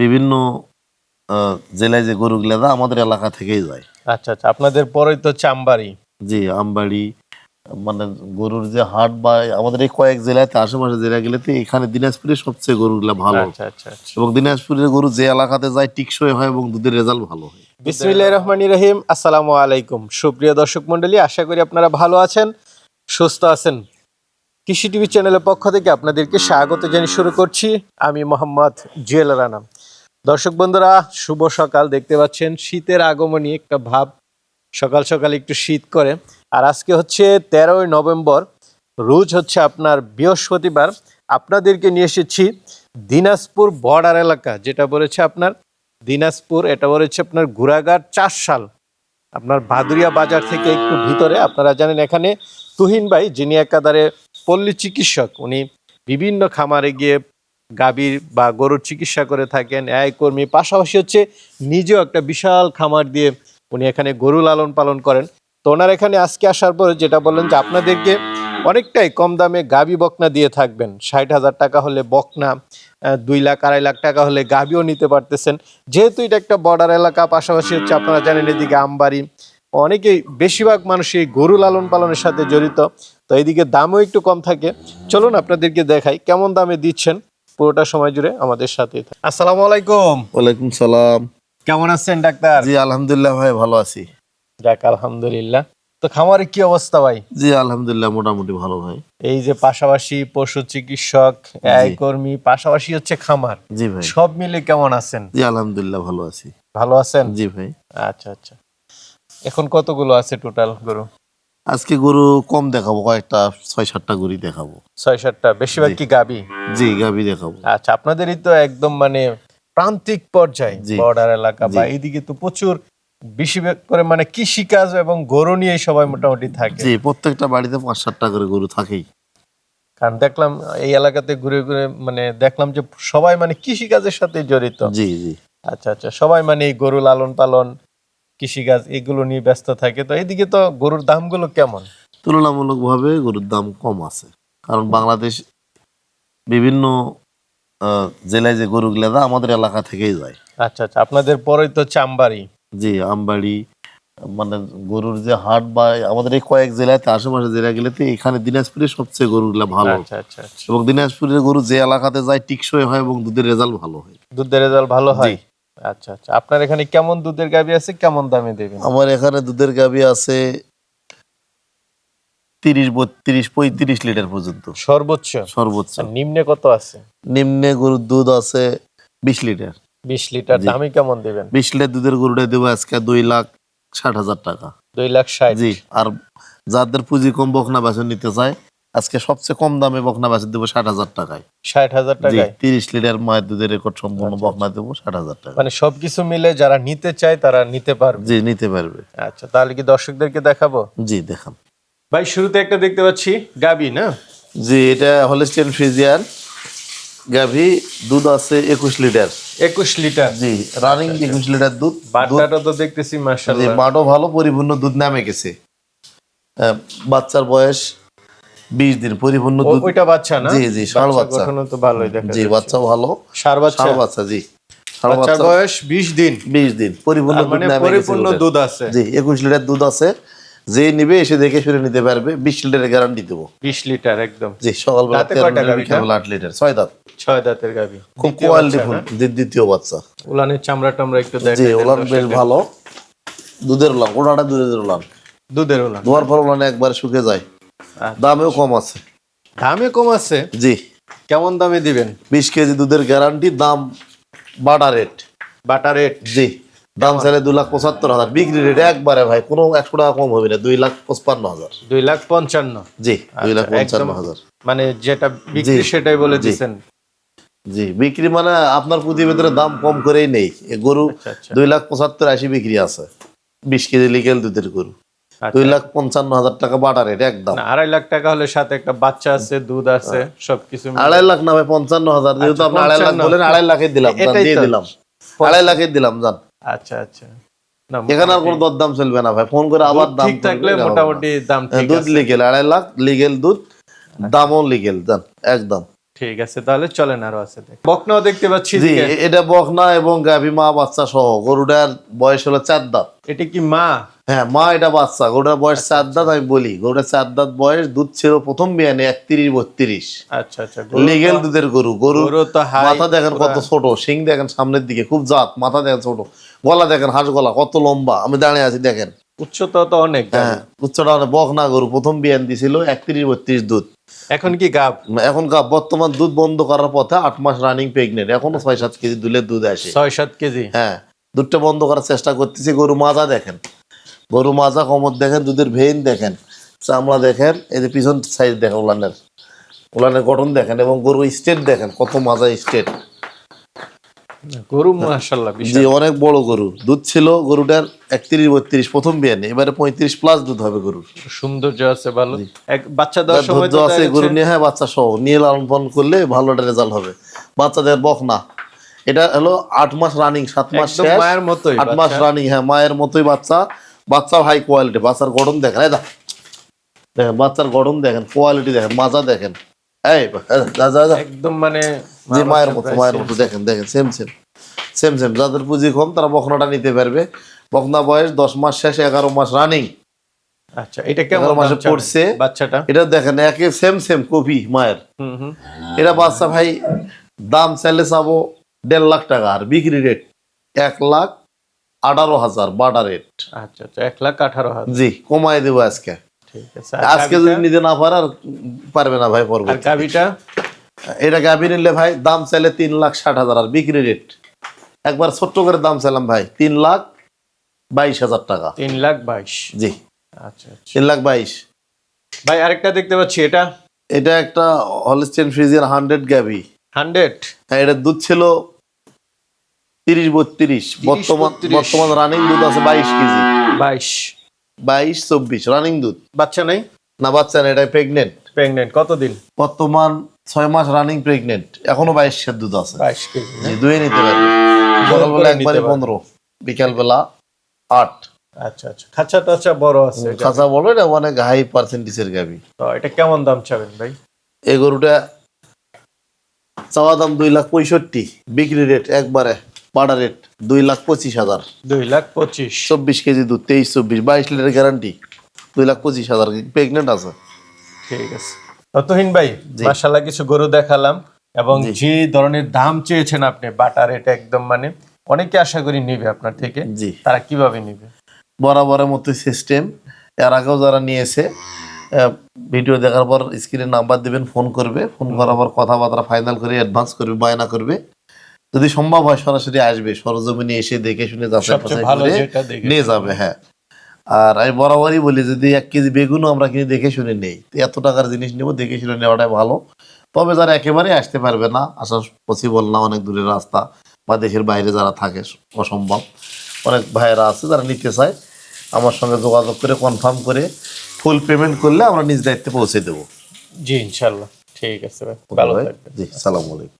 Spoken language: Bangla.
বিভিন্ন জেলায় যে গরুগুলো যায় আমাদের এলাকা থেকেই যায়। আচ্ছা আচ্ছা। আপনাদের পরেই তো চাম্বারি জি আমবাড়ি মানে গরুর যে হাট বা আমাদের এই কয়েক জেলাতে আশেপাশে জেলা জেলাগুলোতে এখানে দিনাজপুরে সবচেয়ে গরুগুলো ভালো। আচ্ছা আচ্ছা আচ্ছা। এবং দিনাজপুরের গরু যে এলাকাতে যায় টিকসই হয় এবং দুধের রেজাল্ট ভালো হয়। বিসমিল্লাহির রহমানির রহিম। আসসালামু আলাইকুম। সুপ্রিয় দর্শক মণ্ডলী আশা করি আপনারা ভালো আছেন সুস্থ আছেন। কৃষি টিভি চ্যানেলের পক্ষ থেকে আপনাদেরকে স্বাগত জানিয়ে শুরু করছি। আমি মোহাম্মদ জুয়েল রানা দর্শক বন্ধুরা, শুভ সকাল। দেখতে পাচ্ছেন, শীতের আগমনী একটা ভাব। সকাল সকাল একটু শীত করে। আর আজকে হচ্ছে তেরোই নভেম্বর। রোজ হচ্ছে আপনার বৃহস্পতিবার। আপনাদেরকে নিয়ে এসেছি দিনাজপুর বর্ডার এলাকা, যেটা বলেছে আপনার দিনাজপুর, এটা বলেছে আপনার ঘোড়াঘাট চার সাল। আপনার ভাদুরিয়া বাজার থেকে একটু ভিতরে, আপনারা জানেন এখানে তুহিন ভাই, যিনি একাধারে পল্লী চিকিৎসক, উনি বিভিন্ন খামারে গিয়ে গাভীর বা গরুর চিকিৎসা করে থাকেন। এই কর্মী, পাশাপাশি হচ্ছে নিজেও একটা বিশাল খামার দিয়ে উনি এখানে গরু লালন পালন করেন। তো ওনার এখানে আজকে আসার পর যেটা বললেন যে আপনাদেরকে অনেকটাই কম দামে গাভী বকনা দিয়ে থাকবেন। ষাট হাজার টাকা হলে বকনা দুই লাখ, আড়াই লাখ টাকা হলে গাভীও নিতে পারতেছেন। যেহেতু এটা একটা বর্ডার এলাকা, পাশাপাশি হচ্ছে আপনারা জানেন এদিকে আমবাড়ি, অনেকেই বেশিরভাগ মানুষ এই গরু লালন পালনের সাথে জড়িত। তো এইদিকে দামও একটু কম থাকে। চলুন আপনাদেরকে দেখাই কেমন দামে দিচ্ছেন। পুরোটা সময় জুড়ে আমাদের সাথে আসসালামু আলাইকুম। ওয়ালাইকুম সালাম। কেমন আছেন ডাক্তার? জি আলহামদুলিল্লাহ ভাই ভালো আছি। যাক আলহামদুলিল্লাহ। তো খামারে কি অবস্থা ভাই? জি আলহামদুলিল্লাহ মোটামুটি ভালো ভাই। এই যে পাশাপাশি পশু চিকিৎসক এই কর্মী পাশাপাশি হচ্ছে খামার। জি ভাই। সব মিলে কেমন আছেন? জি আলহামদুলিল্লাহ ভালো আছি। ভালো আছেন? জি ভাই। আচ্ছা আচ্ছা। এখন কতগুলো আছে টোটাল গরু? আজকে গরু কম দেখাবো কয়েকটা ছয় সাতটা গরু দেখাবো। ছয় সাতটা বেশিরভাগ কি গাবি? জি গাভি দেখাবো। আচ্ছা আপনাদেরই তো একদম মানে প্রান্তিক পর্যায়ে বর্ডার এলাকা বা এইদিকে তো প্রচুর বেশি করে মানে কৃষি কাজ এবং গরু নিয়ে সবাই মোটামুটি থাকে। জি প্রত্যেকটা বাড়িতে পাঁচ সাতটা করে গরু থাকেই। কারণ দেখলাম এই এলাকাতে ঘুরে ঘুরে মানে দেখলাম যে সবাই মানে কৃষি কাজের সাথে জড়িত। জি জি। আচ্ছা আচ্ছা সবাই মানে এই গরু লালন পালন কৃষিকাজ এগুলো নিয়ে ব্যস্ত থাকে তো এইদিকে তো গরুর দামগুলো কেমন? তুলনামূলক ভাবে গরুর দাম কম আছে। কারণ বাংলাদেশ বিভিন্ন জেলায় যে গরুগুলো যায় আমাদের এলাকা থেকেই যায়। আচ্ছা আচ্ছা আপনাদের পরেই তো চাম্বারি জি আমবাড়ি মানে গরুর যে হাট বা আমাদের এই কয়েক জেলাতে আশেপাশে জেলাগুলোতে এখানে দিনাজপুরে সবচেয়ে গরুগুলো ভালো। আচ্ছা আচ্ছা আচ্ছা। এবং দিনাজপুরের গরু যে এলাকাতে যায় টিকসই হয় এবং দুধের রেজাল্ট ভালো হয়। দুধের রেজাল্ট ভালো হয়। আচ্ছা আচ্ছা। আপনার এখানে কেমন দুধের গাবি আছে? কেমন দামে দেবেন? আমার এখানে দুধের গাবি আছে তিরিশ বত্রিশ পঁয়ত্রিশ লিটার পর্যন্ত। সর্বোচ্চ? সর্বোচ্চ। নিম্নে কত আছে? নিম্নে গরুর দুধ আছে বিশ লিটার। বিশ লিটার। দামে কেমন দেবেন? বিশ লিটার দুধের গরুটা দেবো আজকে দুই লাখ ষাট হাজার টাকা। দুই লাখ ষাট। জি আর যাদের পুঁজি কম বকনা বাছুর নিতে চায় আজকে সবচেয়ে কম দামে বকনা বাছুর দেবো ষাট হাজার টাকায়। ষাট হাজার টাকায়? তিরিশ লিটার মায়ের দুধের রেকর্ড সম্পন্ন আচ্ছা, বকনা দেবো ষাট হাজার টাকা মানে সবকিছু মিলে যারা নিতে চায় তারা নিতে পারবে। জি নিতে পারবে। আচ্ছা তাহলে কি দর্শকদেরকে দেখাবো? জি দেখান। ভাই শুরুতে একটা দেখতে পাচ্ছি গাবি না? জি এটা হলিস্টেন ফ্রিজিয়ান গাভি দুধ আছে একুশ লিটার। একুশ লিটার। জি রানিং একুশ লিটার দুধ। বাট্টাটা তো দেখতেছি জি, মার্শাল্লাহ মাঠও ভালো পরিপূর্ণ দুধ নামে গেছে। বাচ্চার বয়স বিশ দিন পরিপূর্ণ দুধ। ওইটা বাচ্চা না? জি, জি, ষাঁড় বাচ্চা। তো ভালোই দেখা জি। বাচ্চা ভালো। ষাঁড় বাচ্চা? ষাঁড় বাচ্চা জি। বাচ্চার বয়স বিশ দিন। বিশ দিন। পরিপূর্ণ মানে পরিপূর্ণ দুধ আছে। জি একুশ লিটার দুধ আছে। যে নিবে এসে দেখে শুনে নিতে পারবে। বিশ লিটারের গ্যারান্টি দেবো। বিশ লিটার একদম। জি সকালবেলা তেরো কয়টা আট লিটার ছয় দাঁত। ছয় দাঁতের গাবি খুব দ্বিতীয় কোয়ালিটি বাচ্চা ফুল দ্বিতীয় বাচ্চা। উলানের চামড়া টামড়া একটু দেখ জি ওলান বেশ ভালো। দুধের ওলান ওটাটা দুধের ওলান দুধের উলান। ধোয়ার পর ওলান একবার শুকে যায়। দামেও কম আছে। দামে কম আছে? জি। কেমন দামে দিবেন? বিশ কেজি দুধের গ্যারান্টি দাম বাটা রেট বাটা রেট জি। দাম চাইলে দুই লাখ পঁচাত্তর হাজার। বিক্রি রেট একবারে ভাই কোনো একশো টাকা কম হবে না দুই লাখ পঁচপান্ন হাজার। দুই লাখ পঞ্চান্ন। জি দুই লাখ আচ্ছা, পঞ্চান্ন হাজার। মানে যেটা বিক্রি সেটাই বলে জি। দিচ্ছেন জি বিক্রি মানে আপনার প্রতিবেদনে দাম কম করেই নেই। এ গরু আচ্ছা আচ্ছা। দুই লাখ পঁচাত্তর আশি বিক্রি আছে। বিশ কেজি লিগেল দুধের গরু। আচ্ছা। দুই লাখ পঞ্চান্ন হাজার টাকা বাটা রেট একদম। আড়াই লাখ টাকা হলে সাথে একটা বাচ্চা আছে দুধ আছে সবকিছু মিলে- আড়াই লাখ না ভাই পঞ্চান্ন হাজার যেহেতু আচ্ছা, আপনি আড়াই লাখ 55 বলেন আড়াই লাখে দিলাম দিয়ে দিলাম। আড়াই লাখে দিলাম জান। আচ্ছা আচ্ছা। এখানে আর কোনো দরদাম চলবে না ভাই ফোন করে আবার দাম ঠিক থাকলে। মোটামুটি দাম হ্যাঁ, দুধ লিগেল আড়াই লাখ লিগেল দুধ দামও লিগেল জান একদম। ঠিক আছে তাহলে চলেন আরও আছে বকনাও দেখতে পাচ্ছি জি এটা বকনা এবং গাভী মা বাচ্চা সহ গরুটার বয়স হলো চার দাঁত। এটা কি মা? হ্যাঁ মা এটা বাচ্চা গরুটার বয়স চার দাঁত আমি বলি গরুটার চার দাঁত বয়স দুধ ছিল প্রথম বিয়ানে একত্রিশ বত্রিশ। আচ্ছা আচ্ছা লিগেল দুধের গরু গরু মাথা দেখেন কত ছোট সিং দেখেন সামনের দিকে খুব জাত মাথা দেখেন ছোট গলা দেখেন হাঁস গলা কত লম্বা আমি দাঁড়িয়ে আছি দেখেন। উচ্চতা তো অনেক হ্যাঁ উচ্চটা অনেক। বকনা গরু প্রথম বিয়ান দিছিল একত্রিশ বত্রিশ দুধ। এখন কি গাব? এখন গা- বর্তমান দুধ বন্ধ করার পথে আট মাস রানিং প্রেগনেন্ট এখনও ছয় সাত কেজি দুধের দুধ আসে। ছয় সাত কেজি? হ্যাঁ দুধটা বন্ধ করার চেষ্টা করতেছি। গরু মাজা দেখেন। গরু মাজা কমর দেখেন দুধের ভেইন দেখেন। চামড়া দেখেন এই যে পিছন সাইজ দেখেন উলানের উলানের গঠন দেখেন এবং গরু স্টেট দেখেন কত মাজা স্টেট গরু মাশাল্লাহ জি অনেক বড় গরু। দুধ ছিল গরুটার একত্রিশ বত্রিশ প্রথম বিয়ানে। এবারে পঁয়ত্রিশ প্লাস দুধ হবে গরুর। সৌন্দর্য আছে ভালো। এক বাচ্চা দেওয়ার সময় আছে গরু নিয়ে হ্যাঁ বাচ্চা সহ। নিয়ে লালন পালন করলে ভালো একটা রেজাল্ট হবে। বাচ্চাদের বক না এটা হলো আট মাস রানিং সাত মাস মায়ের মতোই আট মাস রানিং হ্যাঁ মায়ের মতোই বাচ্চা। বাচ্চাও হাই কোয়ালিটি বাচ্চার গঠন দেখেন। দেখেন বাচ্চার গঠন দেখেন কোয়ালিটি দেখেন মাজা দেখেন। এই যা যা যা। একদম মানে যে মায়ের মতো মায়ের মতো দেখেন দেখেন সেম সেম সেম সেম যাদের পুঁজি কম তারা বকনাটা নিতে পারবে। বকনা বয়স দশ মাস শেষে এগারো মাস রানিং আচ্ছা এটা কেমন মাসে পড়ছে। বাচ্চাটা? এটা দেখেন একে সেম সেম কপি মায়ের। এটা বাচ্চা ভাই দাম চাইলে চাবো দেড় লাখ টাকা আর বিক্রি রেট এক লাখ আঠারো হাজার বাটা রেট আচ্ছা আচ্ছা এক লাখ আঠারো হাজার। জি কমাই দেবো আজকে। আজকে যদি? নিতে না পারে আর পারবে না ভাই আর পরবর্তী গাভিটা? এটা গাভি নিলে ভাই দাম চাইলে তিন লাখ ষাট হাজার আর বিক্রি রেট একবার ছোট্ট করে দাম চাইলাম ভাই তিন লাখ বাইশ হাজার টাকা। তিন লাখ বাইশ। জি। আচ্ছা আচ্ছা। তিন লাখ বাইশ। ভাই আরেকটা দেখতে পাচ্ছি এটা? এটা একটা হলস্টেন ফ্রিজিয়ার হান্ড্রেড গাভি। হান্ড্রেড হ্যাঁ এটার দুধ ছিল তিরিশ বত্রিশ। বর্তমান বর্তমান রানিং দুধ আছে বাইশ কেজি। বাইশ। বাইশ চব্বিশ রানিং দুধ। বাচ্চা নাই? না বাচ্চা না এটা প্রেগনেন্ট প্রেগনেন্ট কতদিন? বর্তমান ছয় মাস রানিং প্রেগনেন্ট এখনও বাইশের দুধ আছে। বাইশ কেজি দুয়ে নিতে পারবে। সকালবেলা একবারে পনেরো বিকালবেলা আট। আচ্ছা আচ্ছা। খাঁচা টাচা বড় আছে খাঁচা বলো এটা অনেক হাই পার্সেন্টেজের গাবি। তো এটা কেমন দাম চাবেন ভাই? এই গরুটা চাওয়া দাম দুই লাখ পঁয়ষট্টি। বিক্রি রেট একবারে পাড়া রেট দুই লাখ পঁচিশ হাজার। দুই লাখ পঁচিশ। চব্বিশ কেজি দুধ তেইশ চব্বিশ বাইশ লিটার গ্যারান্টি দুই লাখ পঁচিশ হাজার প্রেগনেন্ট আছে? ঠিক আছে। ততহীন ভাই মাসাল্লাহ কিছু গরু দেখালাম এবং যে ধরনের দাম চেয়েছেন আপনি বাটার এটা একদম মানে অনেকে আশা করি নিবে আপনার থেকে। জি। তারা কীভাবে নিবে? বরাবরের মতো সিস্টেম এর আগেও যারা নিয়েছে ভিডিও দেখার পর স্ক্রিনে নাম্বার দিবেন ফোন করবে। ফোন করার পর কথাবার্তা ফাইনাল করে অ্যাডভান্স করবে বায়না করবে। যদি সম্ভব হয় সরাসরি আসবে। সরজমিনে এসে দেখে শুনে যাচাই বাছাই ভালো করে নিয়ে যাবে হ্যাঁ। আর আমি বরাবরই বলি যদি এক কেজি বেগুনও আমরা কিনে দেখে শুনে নেই এত টাকার জিনিস নেব দেখে শুনে নেওয়াটাই ভালো। তবে যারা একেবারে আসতে পারবে না আসা পসিবল না অনেক দূরের রাস্তা বা দেশের বাইরে যারা থাকে অসম্ভব। অনেক ভাইয়েরা আছে যারা নিতে চায় আমার সঙ্গে যোগাযোগ করে কনফার্ম করে ফুল পেমেন্ট করলে আমরা নিজ দায়িত্বে পৌঁছে দেবো। জি ইনশাল্লাহ। ঠিক আছে ভাই ভালো থাকবেন। জি সালাম আলাইকুম।